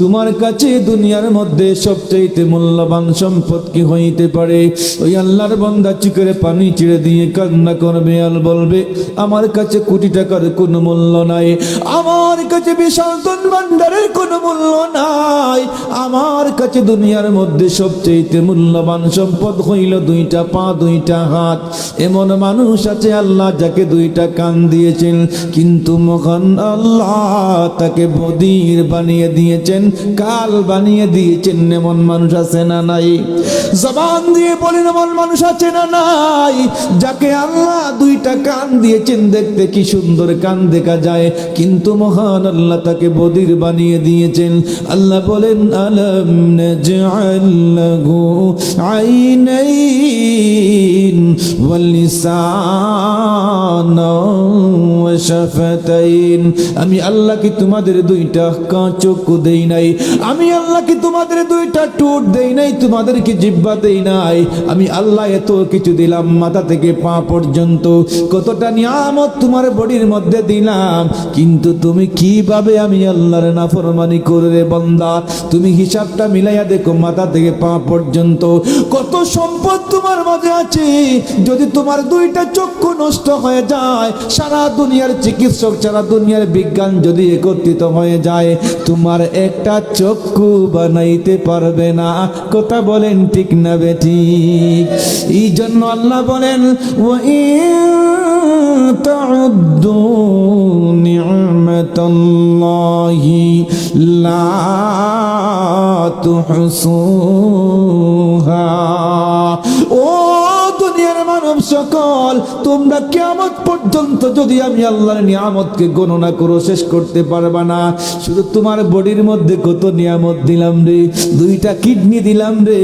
তোমার কাছে দুনিয়ার মধ্যে সবচাইতে মূল্যবান সম্পদ কি হইতে পারে? ওই আল্লাহর বন্দা চিকরে পানি চিড়ে দিয়ে কান্না করবে আর বলবে, আমার কাছে কোটি টাকার কোনো মূল্য নাই, আমার কাছে বিশাল ভান্ডারের কোনো মূল্য নাই, আমার কাছে দুনিয়ার মধ্যে সবচাইতে মূল্যবান সম্পদ হইল দুইটা পা, দুইটা হাত। এমন মানুষ আছে আল্লাহ যাকে দুইটা কান দিয়েছেন, কিন্তু মহান আল্লাহ তাকে বদির বানিয়ে দিয়েছেন, কাল বানিয়ে দিয়েছেন, এমন মানুষ আছে না নাই? জবান দিয়ে বলেন, এমন মানুষ আছে না নাই? যাকে আল্লাহ দুইটা কান দিয়েছেন, দেখতে কি সুন্দর কান দেখা যায়। কিন্তু মহান আল্লাহ তাকে বদির বানিয়ে দিয়েছেন। আল্লাহ বলেন, আলম নাজআল্লাহু আইনাইন ওয়ালিসানা ওয়া শাফাতাইন। আমি আল্লাহ কি তোমাদের দুইটা কান দেই নাই। আমি আল্লাহ কি তোমাদের দুইটা টুট দেই নাই তোমাদের কি জিব্বা দেই নাই। আমি আল্লাহ এত কিছু দিলাম মাথা থেকে পা পর্যন্ত। কতটা নিয়ামত তোমার বডির মধ্যে দিলাম। কিন্তু তুমি কীভাবে আমি আল্লাহর নাফরমানি করে বন্দা? তুমি হিসাবটা মিলাইয়া দেখো মাথা থেকে পা পর্যন্ত। কত সম্পদ তোমার মাঝে আছে। যদি তোমার দুইটা চক্ষু নষ্ট হয়ে যায়, সারা দুনিয়ার চিকিৎসক, সারা দুনিয়ার বিজ্ঞান যদি একত্রিত হয়ে যায় তোমার একটা চক্ষু বানাইতে পারবে না কথা বলেন ঠিক না বেঠিক এই জন্য আল্লাহ বলেন وَإِن تَعُدُّوا نِعْمَةَ اللَّهِ لَا تُحْصُوهَا ও দুনিয়ার মানব সকল, তোমরা কেমন পর্যন্ত যদি আমি আল্লাহর নিয়ামতকে গণনা করো, শেষ করতে পারবা না। শুধু তোমার বডির মধ্যে কত নিয়ামত দিলাম রে, দুইটা কিডনি দিলাম রে।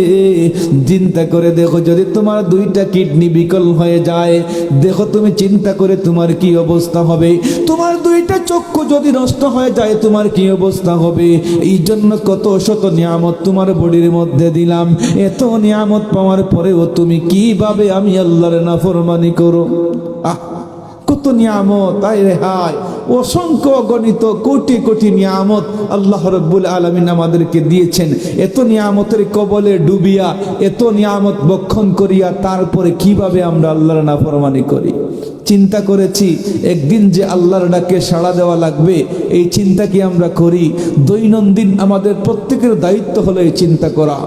চিন্তা করে দেখো, যদি তোমার দুইটা কিডনি বিকল হয়ে যায়, দেখো তুমি চিন্তা করে তোমার কি অবস্থা হবে। তোমার দুইটা চক্ষু যদি নষ্ট হয়ে যায়, তোমার কি অবস্থা হবে? এই জন্য কত শত নিয়ামত তোমার বডির মধ্যে দিলাম। এত নিয়ামত পাওয়ার পরেও তুমি কীভাবে আমি আল্লাহর নাফরমানি করো। আহ, কত নিয়ামত তাই রেহাই অসংখ্য গণিত কোটি কোটি নিয়ামত আল্লাহ রব্বুল আলমিন আমাদেরকে দিয়েছেন। এত নিয়ামতের কবলে ডুবিয়া, এত নিয়ামত বক্ষণ করিয়া তারপরে কীভাবে আমরা আল্লাহর নাফরমানি করি? চিন্তা করেছি, একদিন যে আল্লাহর ডাকে সাড়া দেওয়া লাগবে, এই চিন্তা কি আমরা করি? দৈনন্দিন আমাদের প্রত্যেকের দায়িত্ব হলো এই চিন্তা করা।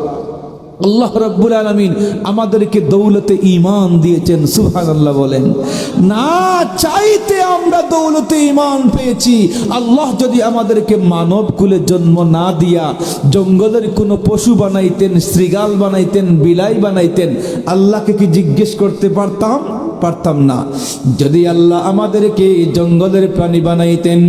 আল্লাহ রব্বুল আলমিন আমাদেরকে দৌলতে ইমান দিয়েছেন সুহান আল্লাহ বলেন। না চাইতে আমরা দৌলতে ইমান পেয়েছি। আল্লাহ যদি আমাদেরকে মানব কুলে জন্ম না দিয়া জঙ্গলের কোনো পশু বানাইতেন শ্রীগাল বানাইতেন, বিলাই বানাইতেন, আল্লাহকে কি জিজ্ঞেস করতে পারতাম? পারতাম না। যদি আল্লাহ আমাদেরকে জঙ্গলের প্রাণী বানাইতেন,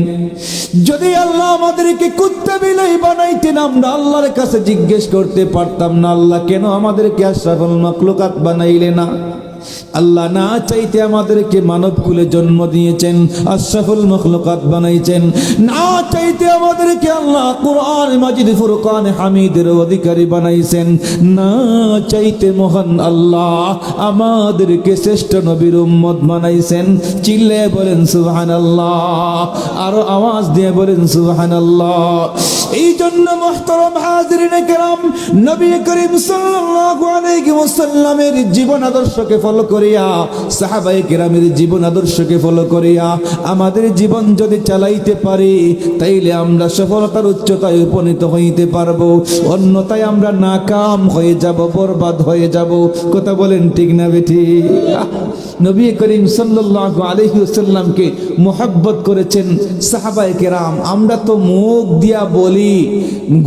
যদি আল্লাহ আমাদেরকে কুত্তা বিলাই বানাইতেন, আমরা আল্লাহর কাছে জিজ্ঞেস করতে পারতাম না। আল্লাহ কেন আমাদেরকে আশরাফুল মখলুকাত বানাইলে না? আল্লাহ না চাইতে আমাদেরকে মানব কুলে জন্ম দিয়েছেন, আশরাফুল মখলুকাত বানাইছেন। না চাইতে আমাদেরকে আল্লাহ কোরআন মাজিদ, ফুরকান হামিদের অধিকারী বানাইছেন। না চাইতে মহান আল্লাহ আমাদেরকে শ্রেষ্ঠ নবীর উম্মত বানাইছেন। চিল্লে বলেন সুবহান আল্লাহ আরও আওয়াজ দিয়ে বলেন সুবহান আল্লাহ এই জন্য মোহতরম কেরাম, নবী করিম সাল্লাল্লাহু আলাইহি ওয়াসাল্লামের জীবন আদর্শকে ফলো করিয়া সাহাবাই কেরামের জীবন আদর্শকে ফলো করিয়া, আমাদের জীবন যদি চালাইতে পারি, তাইলে আমরা সফলতার উচ্চতায় উপনীত হইতে পারব। অন্যতায় আমরা নাকাম হয়ে যাব, বরবাদ হয়ে যাব। কথা বলেন ঠিক না বেঠি? নবী করিম সাল্লাল্লাহু আলাইহি ওয়াসাল্লামকে মোহাব্বত করেছেন, সাহাবায়ে কেরাম, আমরা তো মুখ দিয়া বলি,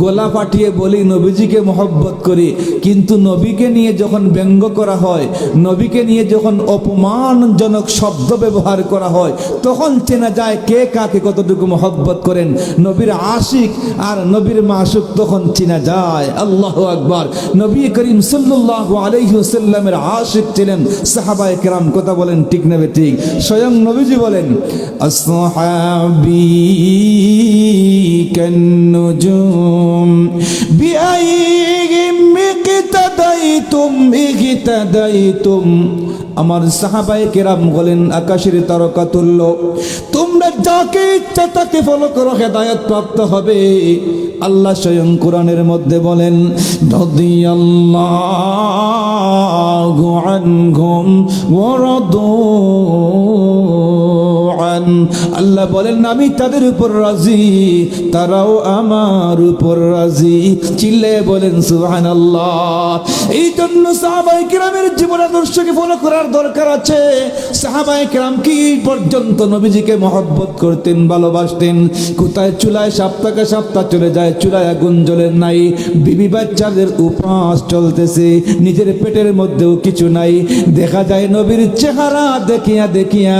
গোলা পাঠিয়ে বলি, নবীজিকে মোহব্বত করি, কিন্তু নবীকে নিয়ে যখন ব্যঙ্গ করা হয়, নবীকে নিয়ে যখন অপমানজনক শব্দ ব্যবহার করা হয়, তখন চেনা যায় কে কাকে কতটুকু মোহব্বত করেন। নবীর আশিক আর নবীর মাসুক তখন চেনা যায়। আল্লাহ আকবার। নবী করিম সাল্লাল্লাহু আলাইহি ওয়াসাল্লামের আশিক ছিলেন। সাহাবায়ে কেরাম কথা বলেন, ঠিক নেবে ঠিক? স্বয়ং নবীজি বলেন, আসহাবি কান্নুজুম বিআইহিম ইকতাদাইতুম ইকতাদাইতুম আমার সাহাবাই কেরাম বলেন, আকাশের তারকা তুল্য তোমরা যাকে ইচ্ছা তাকে ফলো করো, হেদায়ত প্রাপ্ত হবে। আল্লাহ স্বয়ং কোরআনের মধ্যে বলেন, রাদিয়াল্লাহু আনহুম ওয়া রাদু। আন আল্লাহ বলেন, আমি তাদের উপর রাজি, তারাও আমার উপর রাজি। চিল্লে বলেন, সুবহানাল্লাহ। এই জন্য সাহাবাই কিরামের জীবন আদর্শকে ফলো করার দরকার আছে। সাহাবাই কিরাম কি পর্যন্ত নবীজিকে মহব্বত করতেন, ভালোবাসতেন? কোথায় চুলায় সাপ্তাহে সপ্তাহ চলে যায়, চুলায় আগুন জ্বলে নাই? বিবি বাচ্চাদের উপাস চলতেছে, নিজের পেটের মধ্যেও কিছু নাই। দেখা যায় নবীর চেহারা দেখিয়া দেখিয়া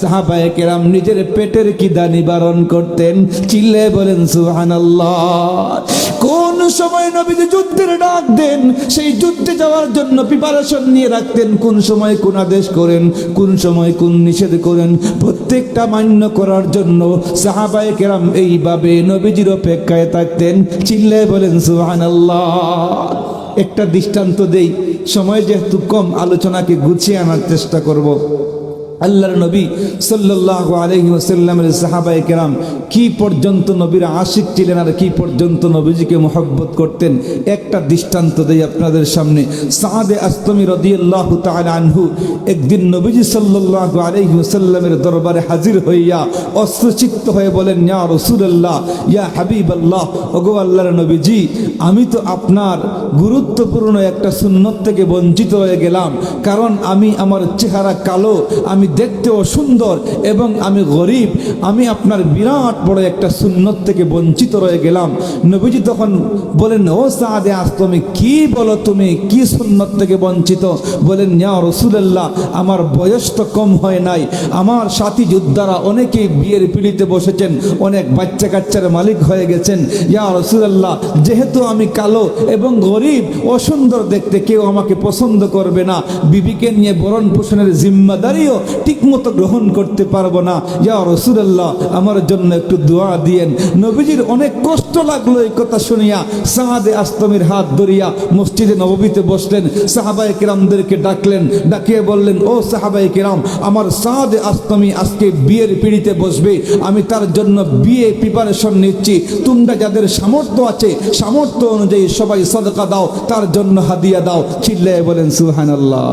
সাহাবায়ে কেরাম নিজের পেটের কিদা নিবারণ করতেন? চিল্লে বলেন, সুবহানাল্লাহ। কোন সময় নবীজি যুদ্ধের ডাক দেন, সেই যুদ্ধে যাওয়ার জন্য প্রিপারেশন নিয়ে রাখতেন। কোন সময় কোন আদেশ করেন, কোন সময় কোন নিষেধ করেন, প্রত্যেকটা মান্য করার জন্য সাহাবায়ে কেরাম এইভাবে নবীজির অপেক্ষায় থাকতেন। চিল্লে বলেন, সুবহানাল্লাহ। একটা দৃষ্টান্ত দেই, সময় যেহেতু কম, আলোচনাকে গুছিয়ে আনার চেষ্টা করব। আল্লাহর নবী সাল্লাল্লাহু আলাইহি ওয়াসাল্লামের সাহাবায়ে কেরাম কি পর্যন্ত নবীর আশিক ছিলেন আর কি পর্যন্ত নবীজিকে মোহব্বত করতেন? একটা দৃষ্টান্ত দেই আপনাদের সামনে। সাহাদে আস্তমি রাদিয়াল্লাহু আনহু একদিন নবীজি সাল্লাল্লাহু আলাইহি ওয়াসাল্লামের দরবারে হাজির হইয়া অস্ত্রচিত্ত হয়ে বলেন, ইয়া রাসূলুল্লাহ, ইয়া হাবিবাল্লাহ, ওগো আল্লাহর নবীজি, আমি তো আপনার গুরুত্বপূর্ণ একটা সুন্নত থেকে বঞ্চিত হয়ে গেলাম। কারণ আমি আমার চেহারা কালো, আমি দেখতেও সুন্দর এবং আমি গরিব, আমি আপনার বিরাট বড় একটা সুন্নত থেকে বঞ্চিত রয়ে গেলাম। নবীজি তখন বলেন, ও সাদে আস তুমি কি বলো? তুমি কি সুন্নত থেকে বঞ্চিত? বলেন, ইয়া রসুলাল্লাহ, আমার বয়স তো কম হয় নাই। আমার সাথী যোদ্ধারা অনেকেই বিয়ের পিড়িতে বসেছেন, অনেক বাচ্চা কাচ্চার মালিক হয়ে গেছেন। ইয়া রসুলাল্লাহ, যেহেতু আমি কালো এবং গরিব, অসুন্দর দেখতে কেউ আমাকে পছন্দ করবে না। বিবিকে নিয়ে বরণ পোষণের জিম্মাদারিও ঠিকমতো গ্রহণ করতে পারব না। ইয়া রসুলাল্লাহ, আমার জন্য একটু দোয়া দিয়েন। নবীজির অনেক কষ্ট লাগল এই কথা শুনিয়া সাহাদে আস্তমির হাত ধরিয়া মসজিদে নববীতে বসলেন। সাহাবাই কিরামদেরকে ডাকলেন, ডাকিয়ে বললেন, ও সাহাবাই কিরাম, আমার সাহাদে আস্তমি আজকে বিয়ের পিড়িতে বসবে। আমি তার জন্য বিয়ে প্রিপারেশন নিচ্ছি। তোমরা যাদের সামর্থ্য আছে, সামর্থ্য অনুযায়ী সবাই সদকা দাও, তার জন্য হাদিয়া দাও। চিল্লে বলেন সুহানাল্লাহ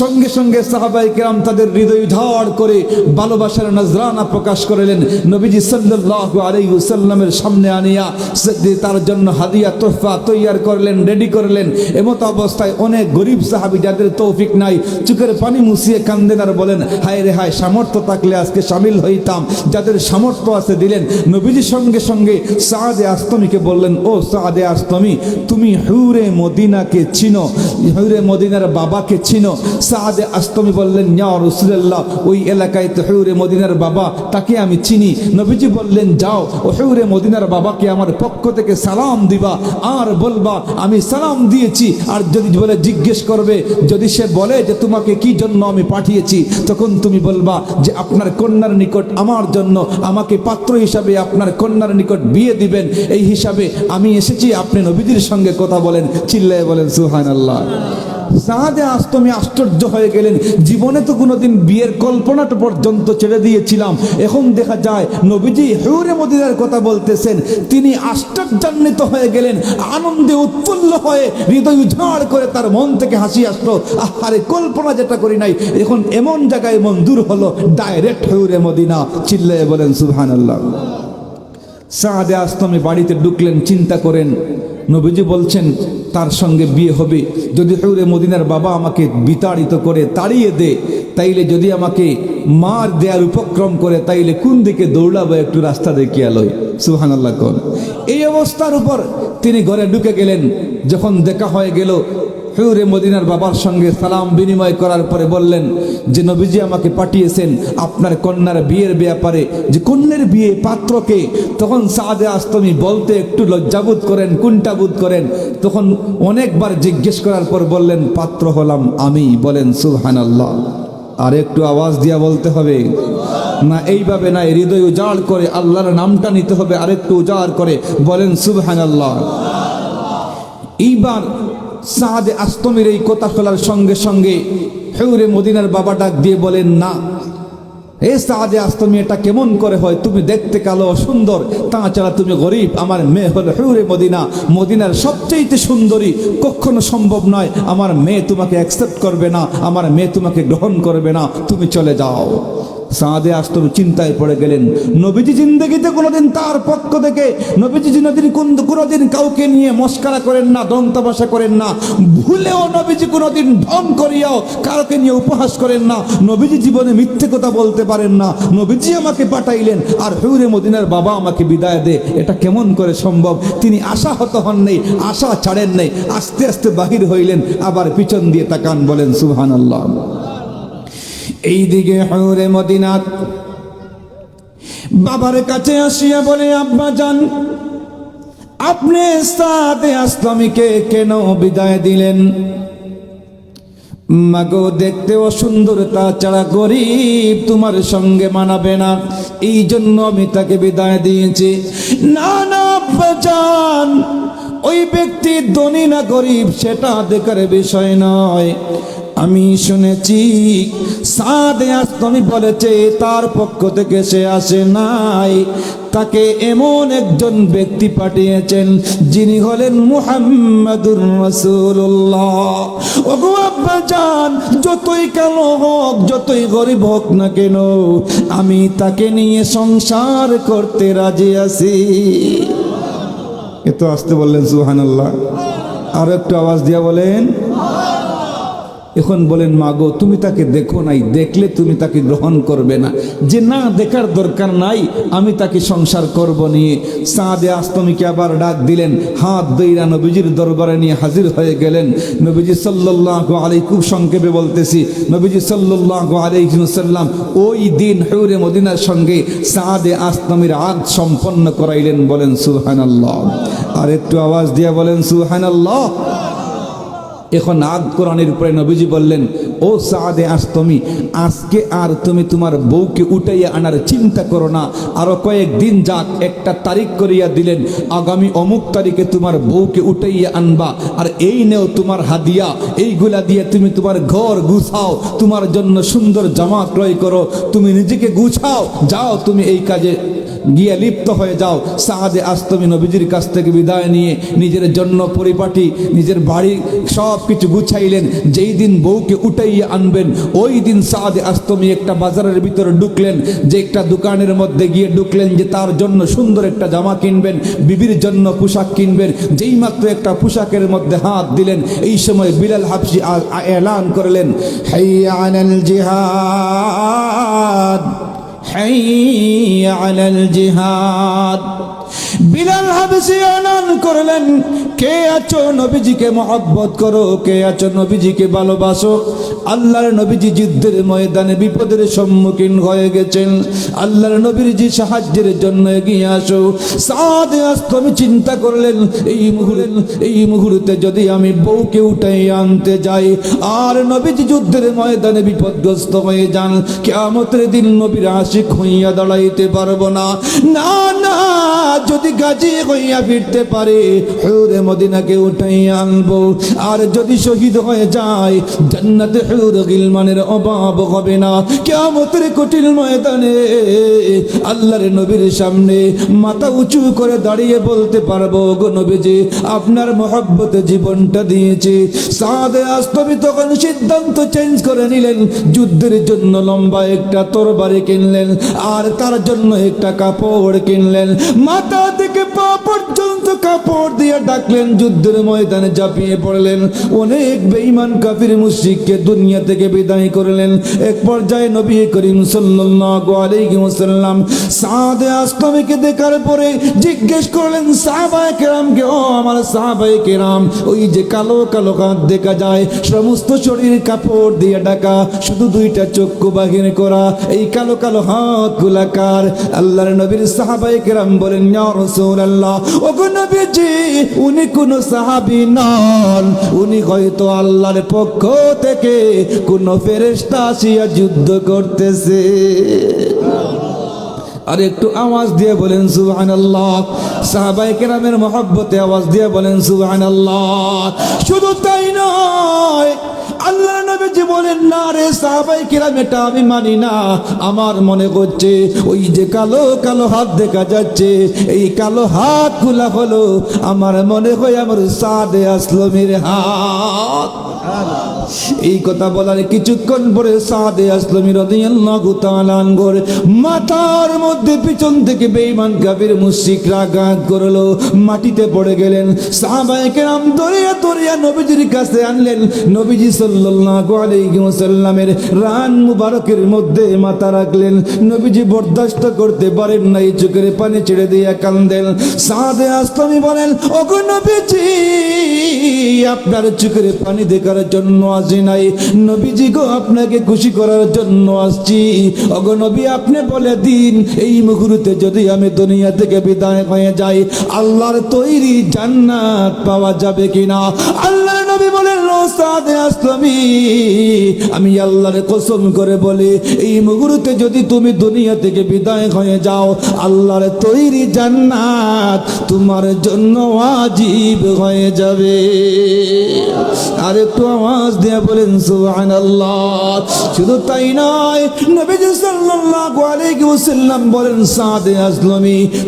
সঙ্গে সঙ্গে সাহাবাই কিরাম তাদের হৃদয় ঝড় করে ভালোবাসার নজরানা প্রকাশ করলেন। নবীজি সাল্লাল্লাহু আলাইহি ওয়াসাল্লামের সামনে আনিয়া সে- তার জন্য হাদিয়া তোহফা তৈয়ার করলেন রেডি করলেন। এমত অবস্থায় অনেক গরিব সাহাবী যাদের তৌফিক নাই, চোখের পানি মুছিয়ে কান্দেন আর বলেন, হায় রে হায়, সামর্থ্য থাকলে আজকে সামিল হইতাম। যাদের সামর্থ্য আছে দিলেন। নবীজির সঙ্গে সঙ্গে সাদে আস্তমিকে বললেন, ও সাদে আস্তমি, তুমি হুরে মদিনাকে চিনো, হুরে মদিনার বাবাকে চিনো। সাদে আস্তমি বললেন, ইয়া রসুল্লাহ ওই এলাকায় তো হুরে মদিনার বাবা, তাকে আমি চিনি। নবীজি বললেন, যাও, ও হুরে মদিনার বাবাকে আমার পক্ষ থেকে সালাম দিবা, আর বলবা, আমি সালাম দিয়েছি। আর যদি বলে জিজ্ঞেস করবে, যদি সে বলে যে তোমাকে কি জন্য আমি পাঠিয়েছি, তখন তুমি বলবা যে আপনার কন্যার নিকট আমার জন্য আমাকে পাত্র হিসাবে আপনার কন্যার নিকট বিয়ে দিবেন। এই হিসাবে আমি এসেছি, আপনি নবীদের সঙ্গে কথা বলেন, চিল্লায় বলেন সুহান আল্লাহ সাহাদে আস্তমি আশ্চর্য হয়ে গেলেন। জীবনে তো কোনোদিন বিয়ের কল্পনাটা পর্যন্ত ছেড়ে দিয়েছিলাম। এখন দেখা যায়, নবীজি হেউরে মদিনার কথা বলতেছেন। তিনি আশ্চর্যান্বিত হয়ে গেলেন, আনন্দে উৎফুল্ল হয়ে হৃদয় উজাড় করে তার মন থেকে হাসি আসলো। আহারে, কল্পনা যেটা করি নাই। এখন এমন জায়গায় মঞ্জুর হলো, ডাইরেক্ট হেউরে মদিনা। চিল্লায় বলেন সুবহান আল্লাহ সাদে আস্তমে বাড়িতে ঢুকলেন, চিন্তা করেন, নবীজি বলছেন, তার সঙ্গে বিয়ে হবে। যদি হৌরে মদিনার বাবা আমাকে বিতাড়িত করে, তাড়িয়ে দে, তাইলে যদি আমাকে মার দেয়ার উপক্রম করে, তাইলে কোন দিকে দৌড়াবো একটু রাস্তা দেখিয়া লই সুহান আল্লাহ কন। এই অবস্থার উপর তিনি ঘরে ঢুকে গেলেন। যখন দেখা হয়ে গেল হুরে মদিনার বাবার সঙ্গে সালাম বিনিময় করার পরে বললেন, যে নবীজি আমাকে পাঠিয়েছেন আপনার কন্যার বিয়ের ব্যাপারে, যে কন্যার বিয়ে পাত্রকে। তখন সাদে আস্তমি বলতে একটু লজ্জাবোধ করেন, কুণ্ঠাবোধ করেন। তখন অনেকবার জিজ্ঞেস করার পর বললেন, পাত্র হলাম আমি। বলেন সুহান আল্লাহ আর একটু আওয়াজ দিয়া বলতে হবে, না, এইভাবে না হৃদয় উজাড় করে আল্লাহর নামটা নিতে হবে, আরেকটু উজাড় করে। বলেন সুবহান আল্লাহ এইবার সাদে আস্তমির এই কথা শোনার সঙ্গে সঙ্গে হেউরে মদিনার বাবা ডাক দিয়ে বলেন, না, এ সাহাদে আস্তমি এটা কেমন করে হয়? তুমি দেখতে কালো, সুন্দর। তাছাড়া তুমি গরিব। আমার মেয়ে হলো হেউরে মদিনা। মদিনার সবচেয়ে সুন্দরী। কখনো সম্ভব নয়। আমার মেয়ে তোমাকে অ্যাকসেপ্ট করবে না। আমার মেয়ে তোমাকে গ্রহণ করবে না। তুমি চলে যাও। সাদে আস্তম চিন্তায় পড়ে গেলেন। নবীজি জিন্দগিতে কোনোদিন তার পক্ষ থেকে নবীজি কোনোদিন কোন- কোনোদিন কাউকে নিয়ে মস্কারা করেন না দন্তবাসা করেন না। ভুলেও নবীজি কোনোদিন ঢং করিয়াও কারোকে নিয়ে উপহাস করেন না। নবীজি জীবনে মিথ্যে কথা বলতে পারেন না। নবীজি আমাকে পাঠাইলেন, আর হেউরে মদিনার বাবা আমাকে বিদায় দে। এটা কেমন করে সম্ভব? তিনি আশাহত হন নেই, আশা ছাড়েন নেই। আস্তে আস্তে বাহির হইলেন, আবার পিছন দিয়ে তাকান, বলেন সুহান আল্লাহ এইদিকে হৌরে মদিনাথ বাবার কাছে আসিয়া বলে, আব্বা যান আপনি সাদে আসলামীকে কেন বিদায় দিলেন? মাগো দেখতেও সুন্দর তাছাড়া গরিব তোমার সঙ্গে মানাবে না। এই জন্য আমি তাকে বিদায় দিয়েছি। না না যান ওই ব্যক্তি ধনী না গরিব, সেটা দেখার বিষয় নয়। আমি শুনেছি, সাদে আসলামী বলেছে, তার পক্ষ থেকে সে আসে নাই। তাকে এমন একজন ব্যক্তি পাঠিয়েছেন, যিনি হলেন মুহাম্মাদুর জান, যতই কালো হোক, যতই গরিব হোক না কেন, আমি তাকে নিয়ে সংসার করতে রাজি আছি। এ তো আসতে বললেন, সুবহানাল্লাহ। আর একটু আওয়াজ দিয়া বলেন এখন বলেন, মাগো, তুমি তাকে দেখো নাই, দেখলে তুমি তাকে গ্রহণ করবে না। যে না দেখার দরকার নাই, আমি তাকে সংসার করব নিয়ে। সাদে আস্তমিকে আবার ডাক দিলেন, হাত দইরা নবীজির দরবারে নিয়ে হাজির হয়ে গেলেন। নবীজি সাল্লাহ আলাই খুব সংক্ষেপে বলতেছি, নবীজি সাল্লাহ আলাইসাল্লাম ওই দিন হেউরে মদিনার সঙ্গে সাদে আস্তমির আগ সম্পন্ন করাইলেন বলেন সুহান আল্লাহ আর একটু আওয়াজ দিয়া বলেন সুহান আল্লাহ এখন আগ কোরআনের উপরে নবীজি বললেন, ও সাদে আস তুমি, আজকে আর তুমি তোমার বউকে উঠাইয়া আনার চিন্তা করো না। আরও কয়েকদিন যাক, একটা তারিখ করিয়া দিলেন, আগামী অমুক তারিখে তোমার বউকে উঠাইয়া আনবা। আর এই নেও তোমার হাদিয়া, এইগুলা দিয়ে তুমি তোমার ঘর গুছাও, তোমার জন্য সুন্দর জামা ক্রয় করো। তুমি নিজেকে গুছাও, যাও তুমি এই কাজে গিয়ে লিপ্ত হয়ে যাও। সাহাদে আস্তমি নবীজির কাছ থেকে বিদায় নিয়ে নিজের জন্য পরিপাটি, নিজের বাড়ি সব কিছু গুছাইলেন। যেই দিন বউকে উঠাইয়ে আনবেন, ওই দিন সাহাদে আস্তমি একটা বাজারের ভিতরে ঢুকলেন। যে একটা দোকানের মধ্যে গিয়ে ঢুকলেন যে তার জন্য সুন্দর একটা জামা কিনবেন, বিবির জন্য পোশাক কিনবেন। যেই মাত্র একটা পোশাকের মধ্যে হাত দিলেন, এই সময় বিলাল হাফসি এলান করলেন হাইয়া আনাল জিহাদ। حي على الجهاد. বিলাল হাবসি এলান করলেন, কে আছো নবীজিকে মহব্বত করো? কে আছো নবীজিকে ভালোবাসো? আল্লাহর নবীজি যুদ্ধের ময়দানে বিপদের সম্মুখীন হয়ে গেছেন। আল্লাহর নবীর জি সাহায্যের জন্য এগিয়ে আসো। সাদে আস্তমি চিন্তা করলেন, এই মুহূর্তে এই মুহূর্তে যদি আমি বউকে উঠাই আনতে যাই, আর নবীজি যুদ্ধের ময়দানে বিপদগ্রস্ত হয়ে যান কেমতের দিন নবীর আশিক হইয়া দাঁড়াইতে পারব না। না না। যদি গাজী হইয়া ফিরতে পারে হেউরে মদিনাকে উঠাইয়া আনব। আর যদি শহীদ হয়ে যায়, জান্নাতে হেউর গিলমানের অভাব হবে না। কেমতের কঠিন ময়দানে আল্লাহর নবীর সামনে মাথা উঁচু করে দাঁড়িয়ে বলতে পারব, গো নবীজি, আপনার মহব্বতে জীবনটা দিয়েছি। সাদে আস্তবি তখন সিদ্ধান্ত চেঞ্জ করে নিলেন। যুদ্ধের জন্য লম্বা একটা তরবারি কিনলেন, আর তার জন্য একটা কাপড় কিনলেন। মাথা থেকে পা পর্যন্ত কাপড় দিয়ে ডাকলেন, যুদ্ধের ময়দানে ঝাঁপিয়ে পড়লেন। অনেক দুনিয়া থেকে বিদায় করলেন। এক পর্যায়ে নবী করিম সাদে দেখার পরে জিজ্ঞেস করলেন কেরামকে, ও আমার কেরাম, ওই যে কালো কালো কাঁধ দেখা যায়, সমস্ত শরীর কাপড় দিয়ে ঢাকা, শুধু দুইটা চক্ষু বাহির করা, এই কালো কালো হাত গুলাকার আল্লাহর নবীর সাহাবায়ে কেরাম বলেন ইয়া রাসূলুল্লাহ। ওগো নবীজি, উনি কোন সাহাবী নন। উনি হয়তো আল্লাহর পক্ষ থেকে কোন ফেরেশতা আসিয়া যুদ্ধ করতেছে। আর একটু আওয়াজ দিয়ে বলেন সুহান আল্লাহ সাহাবাই কেরামের মহব্বতে আওয়াজ দিয়ে বলেন সুহান আল্লাহ শুধু তাই নয় আল্লাহ নবীজি বলেন, না রে সাহাবাই কিরাম, এটা আমি মানি না। আমার মনে করছে, ওই যে কালো কালো হাত দেখা যাচ্ছে, এই কালো হাতগুলা হলো আমার মনে হয় আমার সাদে আসলো মেরে হাত। এই কথা বলার কিছুক্ষণ পরে সাদে আসলমি রাদিয়াল্লাহু মাথার মধ্যে পিছন থেকে বেঈমান কাফির মুশরিকরা গান করল। মাটিতে পড়ে গেলেন। সাহাবায়ে কেরাম দরিয়া দরিয়া নবীজির কাছে আনলেন। নবীজি সাল্লাল্লাহু আলাইহি রান মুবারকের মধ্যে মাথা রাখলেন। নবীজি বরদাস্ত করতে পারেন না এই চোখের পানি ছেড়ে দিয়ে কান্দেন। সাদে আসলামি বলেন, ওগো নবীজি, আপনার চোখের পানি দেখার জন্য আসি নাই। নবীজি গো, আপনাকে খুশি করার জন্য আসছি। ওগো নবী, আপনি বলে দিন, এই মুহূর্তে যদি আমি দুনিয়া থেকে বিদায় হয়ে যাই, আল্লাহর তৈরি জান্নাত পাওয়া যাবে কিনা? আল্লাহ নবী বলেন আমি আল্লাহর কসম করে বলি, এই মুহূর্তে যদি তুমি দুনিয়া থেকে বিদায় হয়ে যাও, আল্লাহর তৈরি জান্নাত তোমার জন্য আজীব হয়ে যাবে। আর একটু আওয়াজ দিয়ে বলেন শুধু তাই নয় বলেন, সাদে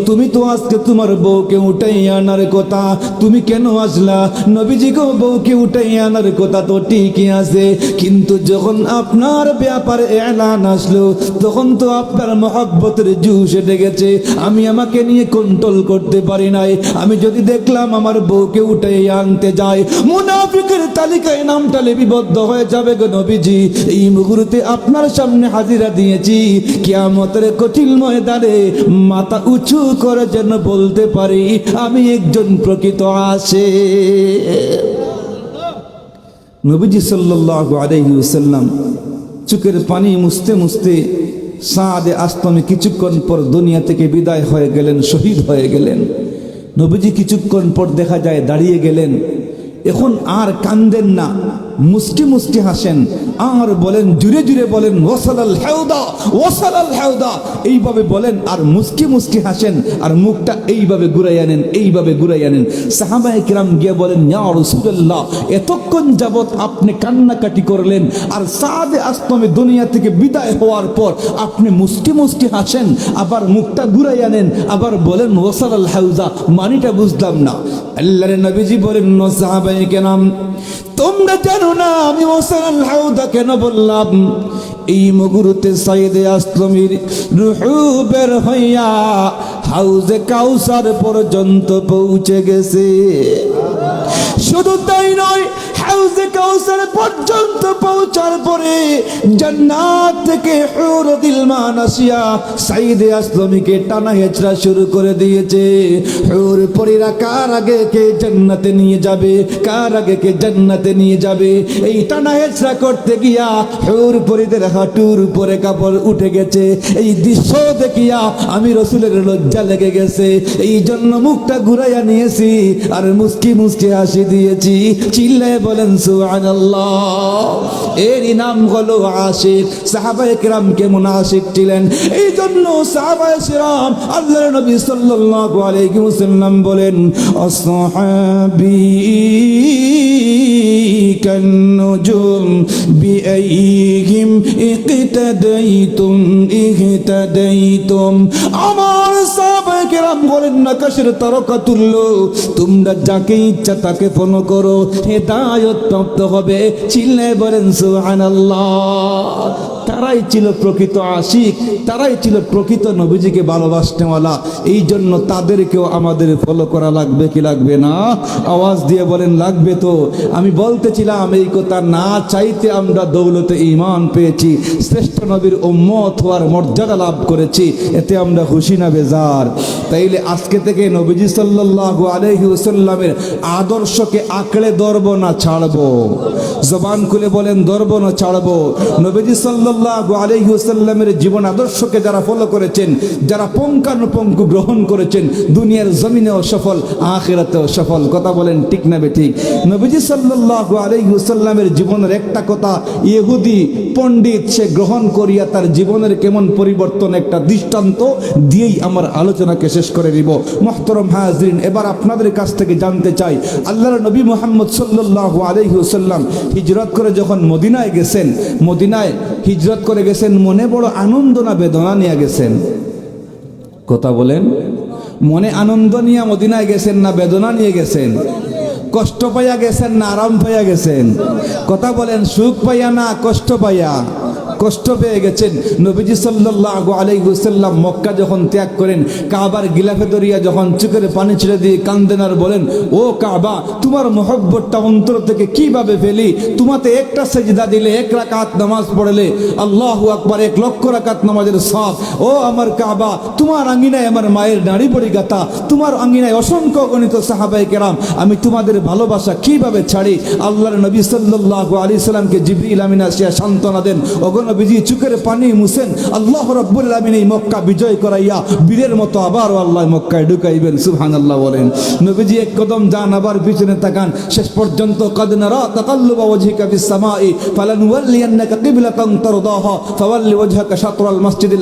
তুমি তো আজকে তোমার বউকে উঠাই আনার কথা, তুমি কেন আসলা? নবীজি গো, বউকে উঠাই আনার কথা তো ঠিকই আছে, কিন্তু যখন আপনার ব্যাপারে এলান আসলো, তখন তো আপনার মহব্বতের জুস এটে গেছে, আমি আমাকে নিয়ে কন্ট্রোল করতে পারি নাই, আমি যদি দেখলাম আমার বউকে উঠাই আনতে যায়, মুনাফিকের তালিকায় নামটা লিপিবদ্ধ হয়ে যাবে গো নবীজি। এই মুহূর্তে আপনার সামনে হাজিরা দিয়েছি। কিয়ামতের কঠিন ময়দানে মাথা উঁচু করে যেন বলতে পারি, আমি একজন প্রকৃত আসে নবীজি সাল্লাল্লাহু আলাইহি ওয়াসাল্লাম চোখের পানি মুছতে মুছতে সাদে আস্তমে কিছুক্ষণ পর দুনিয়া থেকে বিদায় হয়ে গেলেন, শহীদ হয়ে গেলেন। নবীজি কিছুক্ষণ পর দেখা যায় দাঁড়িয়ে গেলেন। এখন আর কান্দেন না। মুষ্টি মুষ্টি হাসেন। আর বলেন, জুড়ে জুড়ে বলেন ওসালাল হেউদা ওসালাল হেউদা এইভাবে বলেন আর মুস্কি মুস্কি হাসেন। আর মুখটা এইভাবে ঘুরাই আনেন এইভাবে ঘুরাই আনেন সাহাবায়ে কিরাম গিয়ে বলেন রাসূলুল্লাহ, এতক্ষণ যাবৎ আপনি কান্নাকাটি করলেন। আর সাদে আস্তমে দুনিয়া থেকে বিদায় হওয়ার পর আপনি মুস্কি মুস্কি হাসেন, আবার মুখটা ঘুরাই আনেন আবার বলেন ওসালাল হেউদা মানিটা বুঝলাম না। আল্লাহর নবীজি বলেন, নো সাহাবায়ে কেনাম তোমরা জানো না, আমি হাউদা কেন বললাম? এই মুগুরুতে সাইদে আসলমির রুহু বের হইয়া হাউজে কাউসার পর্যন্ত পৌঁছে গেছে। শুধু তাই নয় হাউজে কাউসার পর্যন্ত পৌঁছার পরে জান্নাত থেকে হুর দিলমান আসিয়া সাইদে আসলমীকে টানা হেচড়া শুরু করে দিয়েছে। হুর পরীরা কার আগে কে জান্নাতে নিয়ে যাবে? কার আগে কে জান্নাতে নিয়ে যাবে? এই টানা হেচড়া করতে গিয়া হুর পরীদের হাঁটুর উপরে কাপড় উঠে গেছে। এই দৃশ্য দেখিয়া আমি রসুলের লজ্জা লেগে গেছে। এই জন্য মুখটা ঘুরাইয়া নিয়েছি আর মুস্কি মুস্কি হাসি দিয়েছি। চিল্লায় বলেন সুবহানাল্লাহ এরই নাম হলো আশিক সাহাবায়ে কিরাম কেমন আশিক ছিলেন এই জন্য সাহাবায়ে কিরাম আল্লাহর নবী সাল্লাল্লাহু আলাইহি ওয়াসাল্লাম বলেন আসহাবি كالنجوم بأيهم اقتديتم اهتديتم আমার সাহাবায়ে কেরাম বলেন আকাশের তারকা তুল্য তোমরা যাকে ইচ্ছা তাকে ফলো করো হেদায়ত প্রাপ্ত হবে। চিল্লে বলেন সুবহানাল্লাহ। তারাই ছিল প্রকৃত আশিক, তারাই ছিল প্রকৃত নবীজিকে ভালোবাসনেওয়ালা এই জন্য তাদেরকেও আমাদের ফলো করা লাগবে কি লাগবে না? আওয়াজ দিয়ে বলেন, লাগবে তো। আমি বলতেছিলাম, এই কথা না চাইতে আমরা দৌলতে ইমান পেয়েছি। শ্রেষ্ঠ নবীর উম্মত হওয়ার মর্যাদা লাভ করেছি, এতে আমরা খুশি না বেজার। তাইলে আজকে থেকে নবীজি সাল্লাল্লাহু আলাইহি ওয়াসাল্লামের আদর্শকে আঁকড়ে ধরবো না ছাড়বো? জবান খুলে বলেন, ধরবো না ছাড়বো? নবীজি সাল্লাল্লাহু সাল্লাল্লাহু আলাইহি ওয়াসাল্লামের জীবন আদর্শকে যারা ফলো করেছেন, যারা পঙ্কানুপঙ্কু গ্রহণ করেছেন, দুনিয়ার জমিনেও সফল, আখিরাতেও সফল। কথা বলেন ঠিক না ঠিক? নবীজি সাল্লাল্লাহু আলাইহি ওয়াসাল্লামের জীবনের একটা কথা, ইহুদি পণ্ডিত, সে গ্রহণ করিয়া তার জীবনের কেমন পরিবর্তন একটা দৃষ্টান্ত দিয়েই আমার আলোচনাকে শেষ করে দিব মোহতরম হাজরিন, এবার আপনাদের কাছ থেকে জানতে চাই, আল্লাহর নবী মোহাম্মদ সাল্লাল্লাহু আলাইহি ওয়াসাল্লাম হিজরত করে যখন মদিনায় গেছেন, মদিনায় হিজরত করে গেছেন, মনে বড় আনন্দ না বেদনা নিয়ে গেছেন? কথা বলেন। মনে আনন্দ নিয়ে মদিনায় গেছেন না বেদনা নিয়ে গেছেন? কষ্ট পাইয়া গেছেন না আরাম পাইয়া গেছেন? কথা বলেন, সুখ পাইয়া না কষ্ট পাইয়া? কষ্ট পেয়ে গেছেন। নবীজি সাল্লাল্লাহু আলাইহি ওয়াসাল্লাম মক্কা যখন ত্যাগ করেন, কাবার গিলাফে দরিয়া যখন চোখের পানি ছেড়ে দিয়ে কান্দেন আর বলেন, ও কাবা, তোমার মহব্বতটা অন্তর থেকে কীভাবে ফেলি? তোমাতে একটা সেজদা দিলে এক রাকাত নামাজ পড়লে আল্লাহু আকবার এক লক্ষ রাকাত নামাজের সব ও আমার কাবা, তোমার আঙ্গিনায় আমার মায়ের নাড়ি পড়ি গাতা তোমার আঙ্গিনায় অসংখ্য গণিত সাহাবাই কেরাম, আমি তোমাদের ভালোবাসা কীভাবে ছাড়ি? আল্লাহর নবী সাল্লাল্লাহু আলাইহি সাল্লামকে জিবরিল আমিন আসিয়া সান্ত্বনা দেন অগনবীজি চুকের পানি মুছেন। আল্লাহ রাব্বুল এই মক্কা বিজয় করাইয়া বীরের মতো আবার আল্লাহ মক্কায় ঢুকাইবেন, সুবহানাল্লাহ বলেন। নবীজি এক কদম যান, আবার পিছনে তাকান। শেষ পর্যন্ত ওয়াজহিকা ফিস সামাই কিবলাতান তারদাহা, ফাওয়াল্লি ওয়াজহাকা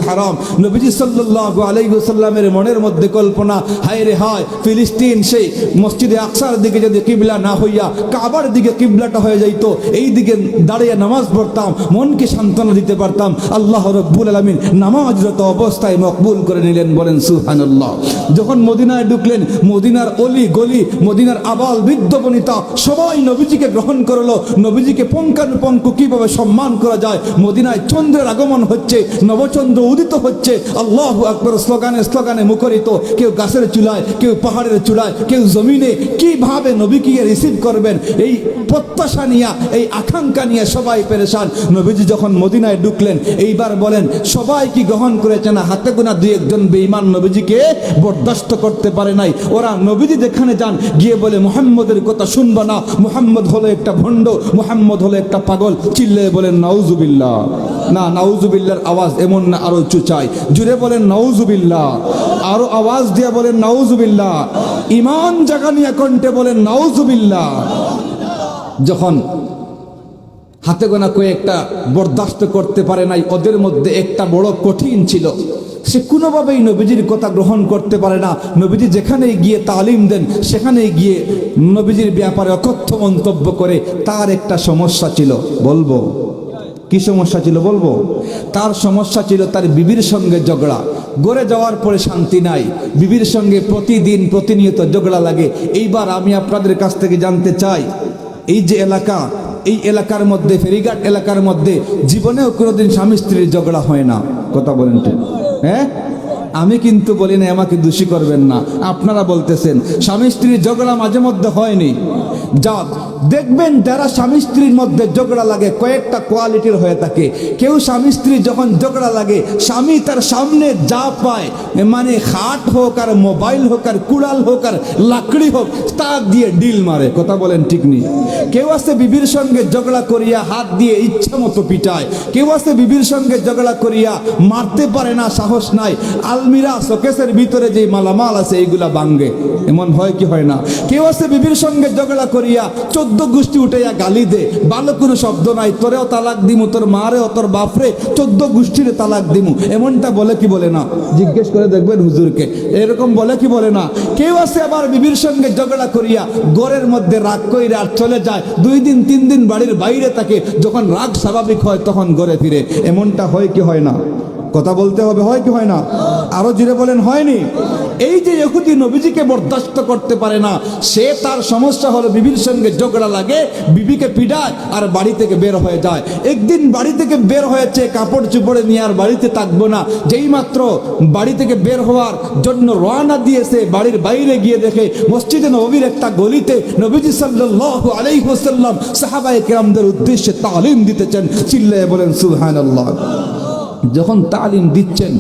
হারাম। নবীজি সাল্লাল্লাহু আলাইহি ওয়াসাল্লামের মনের মধ্যে কল্পনা, হায় রে হায়, ফিলিস্তিন সেই মসজিদে আকসার দিকে যদি কিবলা না হইয়া, কাবার দিকে কিবলাটা হয়ে যাইতো, এই দিকে দাঁড়িয়ে নামাজ পড়তাম, মনকে সান্ত্বনা দিতে পারতাম। আল্লাহ রব্বুল আলামিন নামাজরত অবস্থায় মকবুল করে নিলেন, বলেন, সুবহানাল্লাহ। যখন মদিনায় ঢুকলেন, মদিনার অলি গলি, মদিনার আবাল বৃদ্ধ বনিতা, সবাই নবীজিকে গ্রহণ করল। নবীজিকে পঙ্কানুপঙ্ক কীভাবে সম্মান করা যায়? মদিনায় চন্দ্রের আগমন হচ্ছে, নবচন্দ্র উদিত হচ্ছে। আল্লাহ আকবর, স্লোগানে স্লোগানে মুখরিত। কেউ গাছের চুলায়, কেউ পাহাড়ের চুলায় কেউ জমিনে কীভাবে নবীকে রিসিভ করবেন? এই প্রত্যাশা নিয়ে, এই আকাঙ্ক্ষা নিয়ে সবাই পেরেশান। নবীজি যখন মদিনায় ঢুকলেন। এইবার বলেন, সবাই কি গ্রহণ করেছে না হাতে গোনা দুই একজন বেঈমান নবীজিকে বরদাস্ত করতে পারে নাই? ওরা নবীজি যেখানে যান, গিয়ে বলে, মোহাম্মদের কথা শুনব না। মোহাম্মদ হলো একটা ভণ্ড, মোহাম্মদ হলো একটা পাগল। চিল্লে বলেন, নাউজুবিল্লাহ। না নাউজুবিল্লার আওয়াজ এমন না, আরও উঁচু চাই। জুড়ে বলেন, নাউজুবিল্লাহ। আরও আওয়াজ দিয়ে বলেন, নাউজুবিল্লাহ। ইমান জাগানিয়া কণ্ঠে বলেন, নাউজুবিল্লাহ। যখন হাতে গোনা কয়েকটা বরদাস্ত করতে পারে নাই, ওদের মধ্যে একটা বড় কঠিন ছিল। সে কোনোভাবেই নবীজির কথা গ্রহণ করতে পারে না। নবীজি যেখানেই গিয়ে তালিম দেন সেখানে গিয়ে নবীজির ব্যাপারে অকথ্য মন্তব্য করে তার একটা সমস্যা ছিল। বলব? কি সমস্যা ছিল বলব? তার সমস্যা ছিল তার বিবির সঙ্গে ঝগড়া। গড়ে যাওয়ার পরে শান্তি নাই। বিবির সঙ্গে প্রতিদিন প্রতিনিয়ত ঝগড়া লাগে। এইবার আমি আপনাদের কাছ থেকে জানতে চাই, এই যে এলাকা এই এলাকার মধ্যে, ফেরিঘাট এলাকার মধ্যে জীবনেও কোনোদিন স্বামী স্ত্রীর ঝগড়া হয় না। কথা বলেন হ্যাঁ? আমি কিন্তু বলি না আমাকে দোষী করবেন না। আপনারা বলতেছেন, স্বামী স্ত্রীর ঝগড়া মাঝে মধ্যে হয়নি। যা দেখবেন যারা স্বামী স্ত্রীর মধ্যে ঝগড়া লাগে, কয়েকটা কোয়ালিটির হয়ে থাকে। কেউ স্বামী স্ত্রী যখন ঝগড়া লাগে, স্বামী তার সামনে যা পায় মানে খাট হোক আর মোবাইল হোক আর কুড়াল হোক আর লাকড়ি হোক তা দিয়ে ডিল মারে, কথা বলেন ঠিক নেই। কেউ আছে বিবির সঙ্গে ঝগড়া করিয়া হাত দিয়ে ইচ্ছা মতো পিটায়, কেউ আছে বিবির সঙ্গে ঝগড়া করিয়া মারতে পারে না, সাহস নাই। আলমিরা শোকেসের ভিতরে যে মালামাল আছে, এইগুলা ভাঙ্গে এমন হয় কি হয় না? কেউ আছে বিবির সঙ্গে ঝগড়া করিয়া চোদ্দ গোষ্ঠী উঠাইয়া গালি দে। ভালো কোনো শব্দ নাই। তোরেও তালাক দিমু, তোর মারেও, তোর বাপরে চোদ্দ গোষ্ঠীরে তালাক দিমু। এমনটা বলে কি বলে না? জিজ্ঞেস করে দেখবেন হুজুরকে। এরকম বলে কি বলে না? কেউ আছে আবার বিবির সঙ্গে ঝগড়া করিয়া ঘরের মধ্যে রাগ কইরা আর চলে যায়। দুই দিন, তিন দিন বাড়ির বাইরে থাকে। যখন রাগ স্বাভাবিক হয়, তখন ঘরে ফিরে। এমনটা হয় কি হয় না? কথা বলতে হবে, হয় কি হয় না? আরও জুড়ে বলেন, হয়নি? এই যে ইহুদি নবীজিকে বরদাস্ত করতে পারে না, সে তার সমস্যা হলো বিবির সঙ্গে ঝগড়া লাগে, বিবিকে পিডায় আর বাড়ি থেকে বের হয়ে যায়। একদিন বাড়ি থেকে বের হয়েছে, কাপড় চুপড়ে নিয়ে আর বাড়িতে থাকব না। যেই মাত্র বাড়ি থেকে বের হওয়ার জন্য রওনা দিয়েছে, বাড়ির বাইরে গিয়ে দেখে মসজিদে নবীর একটা গলিতে নবীজি সাল্লাল্লাহু আলাইহি ওয়াসাল্লাম সাহাবায়ে কেরামদের উদ্দেশ্যে তালিম দিতেছেন। চিল্লায়ে বলেন, সুবহানাল্লাহ। যখন তালিম দিচ্ছেন,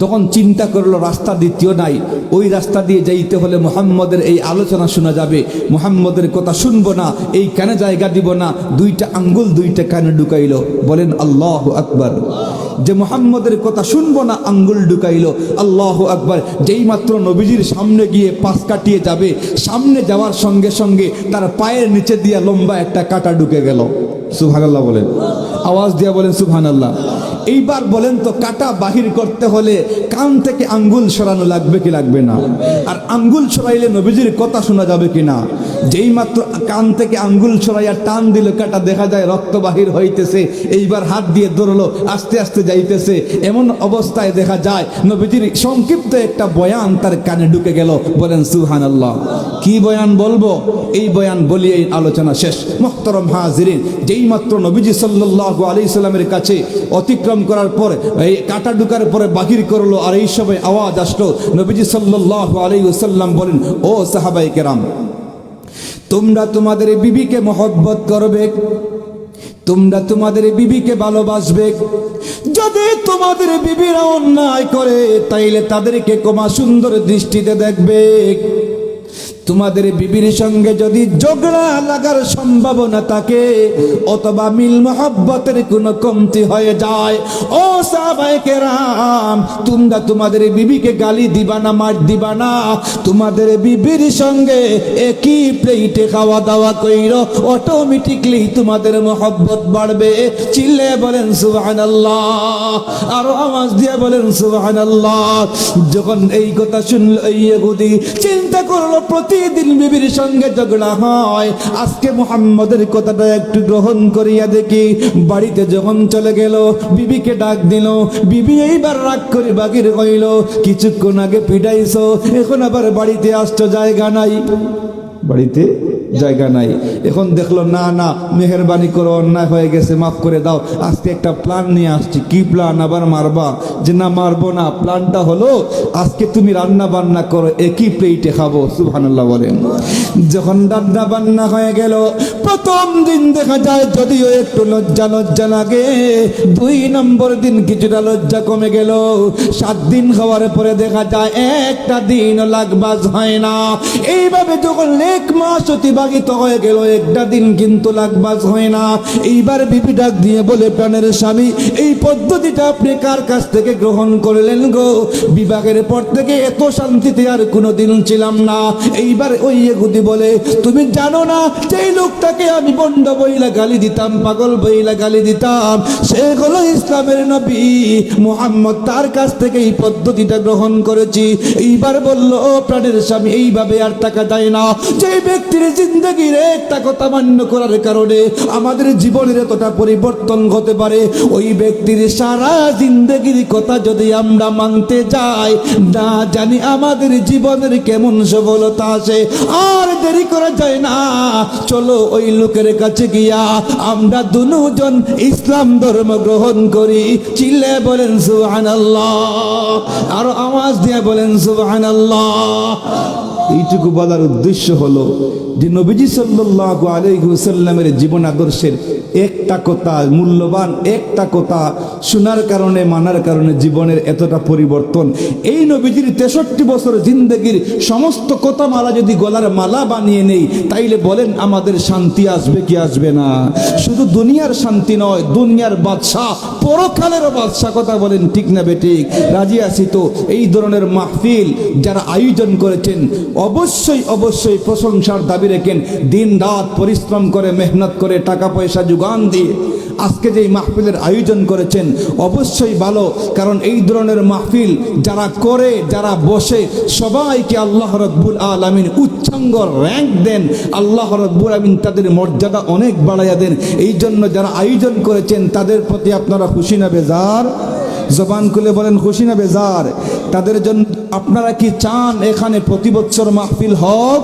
তখন চিন্তা করল রাস্তা দ্বিতীয় নাই। ওই রাস্তা দিয়ে যাইতে হলে মোহাম্মদের এই আলোচনা শোনা যাবে। মুহাম্মদের কথা শুনব না, এই কানে জায়গা দিব না? দুইটা আঙ্গুল দুইটা কানে ঢুকাইলো। বলেন, আল্লাহ আকবর। যে মোহাম্মদের কথা শুনব না, আঙ্গুল ঢুকাইলো। আল্লাহ আকবার। যেই মাত্র নবীজির সামনে গিয়ে পাশ কাটিয়ে যাবে, সামনে যাওয়ার সঙ্গে সঙ্গে তার পায়ের নিচে দিয়ে লম্বা একটা কাটা ঢুকে গেল। সুবহানাল্লাহ বলেন। আওয়াজ দিয়া বলেন, সুবহানাল্লাহ। এইবার বলেন তো কাটা বাহির করতে হলে কান থেকে আঙ্গুল সরানো লাগবে কি লাগবে না? আর আঙ্গুল সরাইলে নবীজির কথা শোনা যাবে কি না? যেই মাত্র কান থেকে আঙ্গুল সরাইয়া টান দিল, কাটা দেখা যায় রক্ত বাহির হইতেছে। এইবার হাত দিয়ে ধরলো, আস্তে আস্তে যাইতেছে। এমন অবস্থায় দেখা যায়, নবীজির সংক্ষিপ্ত একটা বয়ান তার কানে ঢুকে গেল। বলেন সুহান আল্লাহ কি বয়ান বলব? এই বয়ান বলি এই আলোচনা শেষ। মোহতরম হাজিরিন, যেই মাত্র নবীজি সাল্লাল্লাহু আলাইহি সাল্লামের কাছে অতিক্রম করার পর, এই কাটা ঢুকার পরে বাহির করল আর এই সময় আওয়াজ আসলো। নবীজি সাল্লাহ আলী সাল্লাম বলেন, ও সাহাবাই কেরাম, তোমরা তোমাদের বিবিকে মহব্বত করবে, তোমরা তোমাদের বিবিকে ভালোবাসবে। যদি তোমাদের বিবিরা অন্যায় করে, তাইলে তাদেরকে কমা সুন্দর দৃষ্টিতে দেখবে। তোমাদের বিবির সঙ্গে যদি ঝগড়া লাগার সম্ভাবনা থাকে, অথবা মিল মহব্বতের কোনো কমতি হয়ে যায়, ও সাহাবায়ে রাম তোমরা তোমাদের বিবিকে গালি দিবা না, মার দিবা না। তোমাদের বিবির সঙ্গে একই প্লেটে খাওয়া দাওয়া কইর অটোমেটিকলি তোমাদের মহব্বত বাড়বে। চিল্লে বলেন, সুবহানাল্লাহ। আরও আওয়াজ দিয়ে বলেন, সুবহানাল্লাহ। যখন এই কথা শুনলো, এই চিন্তা করল প্রতিদিন বিবির সঙ্গে ঝগড়া হয়। আজকে মোহাম্মদের কথাটা একটু গ্রহণ করিয়া দেখি। বাড়িতে যখন চলে গেল, বিবিকে ডাক দিল, বিবি, এইবার রাগ করে বাগির হইল। কিছুক্ষণ আগে পিটাইছো, এখন আবার বাড়িতে আসছো, জায়গা নাই। বাড়িতে? জায়গা নাই। এখন দেখল, না না, মেহরবানি করো, অন্যায় হয়ে গেছে, মাফ করে দাও। আজকে একটা প্ল্যান নিয়ে আসছি। কি প্ল্যান আবার মারবা? যে, না, মারবো না। প্ল্যানটা হলো, আজকে তুমি রান্না বান্না করো, একই প্লেটে খাব। সুবহানাল্লাহ বলেন। যখন রান্না বান্না হয়ে গেল, প্রথম দিন দেখা যায়, যদিও একটু লজ্জা লজ্জা লাগে, দুই নম্বর দিন কিছুটা লজ্জা কমে গেল। সাত দিন খাওয়ার পরে দেখা যায়, একটা দিন লাগবাজ হয় না। এইভাবে যখন এক মাস অতিবাহিত হয়ে গেল, একটা দিন কিন্তু লাগবাজ হয় না। এইবার বিপি ডাক দিয়ে বলে, প্রাণের স্বামী, এই পদ্ধতিটা আপনি কার কাছ থেকে গ্রহণ করলেন গো? বিভাগের পর থেকে এত শান্তিতে আর কোনো দিন ছিলাম না। এইবার ওই এগুদি বলে, তুমি জানো না, যেই লোকটাকে আমি বন্ড বইলা গালি দিতাম, পাগল বইলা গালি দিতাম, সে হলো ইসলামের নবী। মোহাম্মদ তার কাছ থেকে এই পদ্ধতিটা গ্রহণ করেছি। এইবার বলল, ও প্রাণের স্বামী, এইভাবে আর টাকা যায় না। যে ব্যক্তির জিন্দগির একটা কথা মান্য করার কারণে আমাদের জীবনের এতটা পরিবর্তন হতে পারে। ওই ব্যক্তির সারা জিন্দগির কথা যদি আমরা মানতে যাই, না জানি আমাদের জীবনের কেমন সফলতা আসে। আর দেরি করা যায় না। চলো ওই লোকের কাছে গিয়া আমরা দুজন ইসলাম ধর্ম গ্রহণ করি। চিল্লে বলেন, সুবহানাল্লাহ। আর আওয়াজ দিয়ে বলেন, সুবহানাল্লাহ। এইটুকু বলার উদ্দেশ্য হলো যে নবীজি সাল্লাল্লাহু আলাইহি ওয়াসাল্লামের জীবন আদর্শের একটা কথা, মূল্যবান একটা কথা, শোনার কারণে, মানার কারণে জীবনের এতটা পরিবর্তন। এই নবীজির তেষট্টি বছর জিন্দগির সমস্ত কথা মালা যদি গলার মালা বানিয়ে নেই, তাইলে বলেন আমাদের শান্তি আসবে কি আসবে না? শুধু দুনিয়ার শান্তি নয়, দুনিয়ার বাদশাহ পরকালেরও বাদশাহ কথা বলেন ঠিক না বেঠিক রাজি আছি তো? এই ধরনের মাহফিল যারা আয়োজন করেছেন, অবশ্যই অবশ্যই প্রশংসার দাবি রেখেন দিন রাত পরিশ্রম করে, মেহনত করে, টাকা পয়সা যোগান দিয়ে আজকে যে মাহফিলের আয়োজন করেছেন, অবশ্যই ভালো। কারণ এই ধরনের মাহফিল যারা করে, যারা বসে, সবাইকে আল্লাহ রব্বুল আলমিন উচ্চাঙ্গ র্যাঙ্ক দেন। আল্লাহ রব্বুল আলমিন তাদের মর্যাদা অনেক বাড়াইয়া দেন। এই জন্য যারা আয়োজন করেছেন, তাদের প্রতি আপনারা খুশি না বেজার? জবান খুলে বলেন, খুশি না বেজার? তাদের জন্য আপনারা কি চান এখানে প্রতি বছর মাহফিল হোক?